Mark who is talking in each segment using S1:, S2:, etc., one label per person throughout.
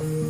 S1: Thank you.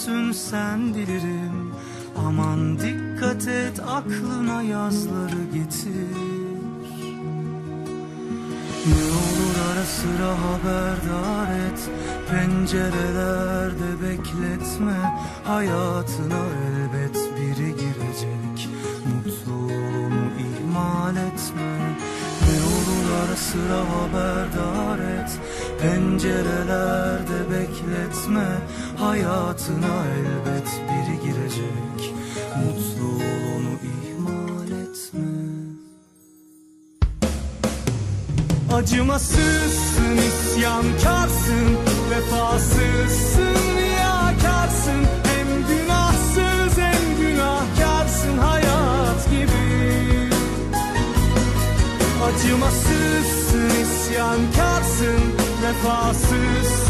S1: üşürsün sen dilerim. Aman dikkat et aklına yazları getir. Ne olur ara sıra haberdar et. Pencerelerde bekletme. Hayatına elbet biri girecek. Mutluluğunu ihmal etme. Ne olur ara sıra haberdar et Pencerelerde bekletme Hayatına elbet biri girecek. Mutluluğunu ihmal etme. Acımasızsın, isyankarsın, vefasızsın, riyakarsın. Hem günahsız hem günahkarsın hayat gibi. Acımasızsın, isyankarsın,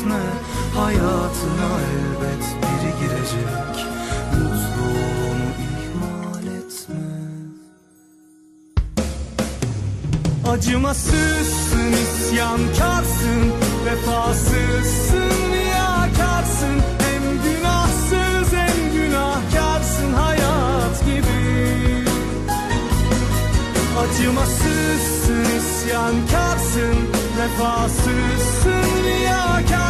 S1: bekletme Hayatına elbet biri girecek. Mutluluğunu ihmal etme Acımasızsın, isyankarsın, vefasızsın, riyakarsın Hem günahsız hem günahkarsın hayat gibi. Acımasızsın, isyankarsın, vefasızsın, riyakarsın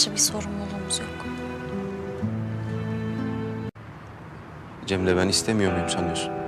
S2: karşı bir sorumluluğumuz yok.
S3: Cemre ben istemiyor muyum sanıyorsun?